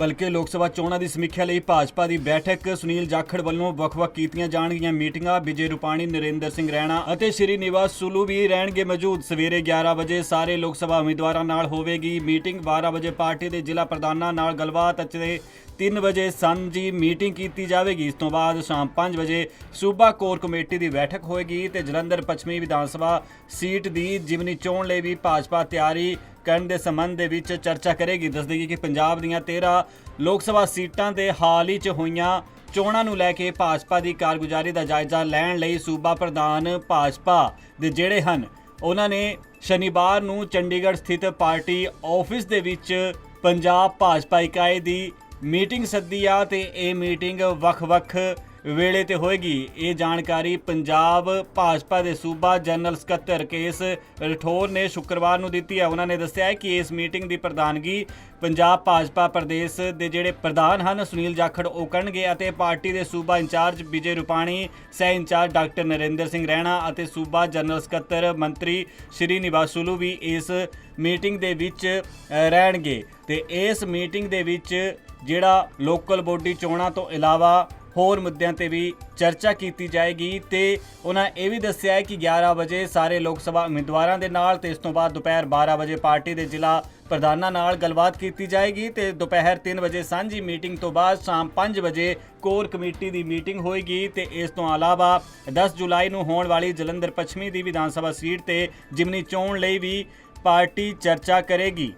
ਭਲਕੇ ਲੋਕ ਸਭਾ ਚੋਣਾਂ ਦੀ ਸਮੀਖਿਆ ਲਈ ਭਾਜਪਾ ਦੀ ਬੈਠਕ ਸੁਨੀਲ ਜਾਖੜ ਵੱਲੋਂ ਵੱਖ-ਵੱਖ ਕੀਤੀਆਂ ਜਾਣਗੀਆਂ ਮੀਟਿੰਗਾਂ। ਵਿਜੇ ਰੂਪਾਣੀ, ਨਰਿੰਦਰ ਸਿੰਘ ਰੈਣਾ ਅਤੇ ਸ਼੍ਰੀ ਨਿਵਾਸ ਸੁਲੂ ਵੀ ਰਹਿਣਗੇ ਮੌਜੂਦ। ਸਵੇਰੇ 11 ਵਜੇ ਸਾਰੇ ਲੋਕ ਸਭਾ ਉਮੀਦਵਾਰਾਂ ਨਾਲ ਹੋਵੇਗੀ ਮੀਟਿੰਗ। 12 ਵਜੇ ਪਾਰਟੀ ਦੇ ਜ਼ਿਲ੍ਹਾ ਪ੍ਰਧਾਨਾਂ ਨਾਲ ਗੱਲਬਾਤ ਅਤੇ 3 ਵਜੇ ਸਾਂਝੀ ਮੀਟਿੰਗ ਕੀਤੀ ਜਾਵੇਗੀ। ਇਸ ਤੋਂ ਬਾਅਦ ਸ਼ਾਮ 5 ਵਜੇ ਸੂਬਾ ਕੋਰ ਕਮੇਟੀ ਦੀ ਬੈਠਕ ਹੋਏਗੀ ਤੇ ਜਲੰਧਰ ਪੱਛਮੀ ਵਿਧਾਨ ਸਭਾ ਸੀਟ ਦੀ ਜਿਮਨੀ ਚੋਣ ਲਈ ਵੀ ਭਾਜਪਾ ਤਿਆਰੀ ਕਰਨ ਦੇ ਸੰਬੰਧ ਦੇ ਵਿੱਚ ਚਰਚਾ ਕਰੇਗੀ। ਦੱਸ ਦਈਏ ਕਿ ਪੰਜਾਬ ਦੀਆਂ 13 ਲੋਕ ਸਭਾ ਸੀਟਾਂ ਦੇ ਹਾਲ ਹੀ 'ਚ ਹੋਈਆਂ ਚੋਣਾਂ ਨੂੰ ਲੈ ਕੇ ਭਾਜਪਾ ਦੀ ਕਾਰਗੁਜ਼ਾਰੀ ਦਾ ਜਾਇਜ਼ਾ ਲੈਣ ਲਈ ਸੂਬਾ ਪ੍ਰਧਾਨ ਭਾਜਪਾ ਦੇ ਜਿਹੜੇ ਹਨ, ਉਹਨਾਂ ਨੇ ਸ਼ਨੀਵਾਰ ਨੂੰ ਚੰਡੀਗੜ੍ਹ ਸਥਿਤ ਪਾਰਟੀ ਆਫਿਸ ਦੇ ਵਿੱਚ ਪੰਜਾਬ ਭਾਜਪਾ ਇਕਾਈ ਦੀ ਮੀਟਿੰਗ ਸੱਦੀ ਆ ਤੇ ਇਹ ਮੀਟਿੰਗ ਵੱਖ-ਵੱਖ ਵੇਲੇ ਤੇ ਹੋਏਗੀ। ਇਹ ਜਾਣਕਾਰੀ ਪੰਜਾਬ ਭਾਜਪਾ ਦੇ ਸੂਬਾ ਜਨਰਲ ਸਕੱਤਰ ਕੇਸ ਰਠੌਰ ਨੇ ਸ਼ੁੱਕਰਵਾਰ ਨੂੰ ਦਿੱਤੀ ਹੈ ਉਹਨਾਂ ਨੇ ਦੱਸਿਆ ਹੈ ਕਿ ਇਸ ਮੀਟਿੰਗ ਦੀ ਪ੍ਰਧਾਨਗੀ ਪੰਜਾਬ ਭਾਜਪਾ ਪ੍ਰਦੇਸ਼ ਦੇ ਜਿਹੜੇ ਪ੍ਰਧਾਨ ਹਨ, ਸੁਨੀਲ ਜਾਖੜ, ਉਹ ਕਰਨਗੇ ਅਤੇ ਪਾਰਟੀ ਦੇ ਸੂਬਾ ਇੰਚਾਰਜ ਵਿਜੇ ਰੁਪਾਣੀ, ਸਹਿ ਇੰਚਾਰਜ ਡਾਕਟਰ ਨਰਿੰਦਰ ਸਿੰਘ ਰਹਿਣਾ ਅਤੇ ਸੂਬਾ ਜਨਰਲ ਸਕੱਤਰ ਮੰਤਰੀ ਸ਼੍ਰੀ ਨਿਵਾਸੁਲੂ ਵੀ ਇਸ ਮੀਟਿੰਗ ਦੇ ਵਿੱਚ ਰਹਿਣਗੇ। ਤੇ ਇਸ ਮੀਟਿੰਗ ਦੇ ਵਿੱਚ ਜਿਹੜਾ ਲੋਕਲ ਬੋਡੀ ਚੋਣਾਂ ਤੋਂ ਇਲਾਵਾ ਹੋਰ ਮੁੱਦਿਆਂ ਤੇ ਵੀ ਚਰਚਾ ਕੀਤੀ ਜਾਏਗੀ ਤੇ ਉਹਨਾਂ ਇਹ ਵੀ ਦੱਸਿਆ ਹੈ ਕਿ 11 ਵਜੇ ਸਾਰੇ ਲੋਕ ਸਭਾ ਉਮੀਦਵਾਰਾਂ ਦੇ ਨਾਲ ਤੇ ਇਸ ਤੋਂ ਬਾਅਦ ਦੁਪਹਿਰ 12 ਵਜੇ ਪਾਰਟੀ ਦੇ ਜ਼ਿਲ੍ਹਾ ਪ੍ਰਧਾਨਾਂ ਨਾਲ ਗੱਲਬਾਤ ਕੀਤੀ ਜਾਏਗੀ ਤੇ ਦੁਪਹਿਰ 3 ਵਜੇ ਸਾਂਝੀ ਮੀਟਿੰਗ ਤੋਂ ਬਾਅਦ ਸ਼ਾਮ 5 ਵਜੇ ਕੋਰ ਕਮੇਟੀ ਦੀ ਮੀਟਿੰਗ ਹੋਏਗੀ ਤੇ ਇਸ ਤੋਂ ਇਲਾਵਾ 10 ਜੁਲਾਈ ਨੂੰ ਹੋਣ ਵਾਲੀ ਜਲੰਧਰ ਪੱਛਮੀ ਦੀ ਵਿਧਾਨ ਸਭਾ ਸੀਟ ਤੇ ਜਿਮਨੀ ਚੋਣ ਲਈ ਵੀ ਪਾਰਟੀ ਚਰਚਾ ਕਰੇਗੀ।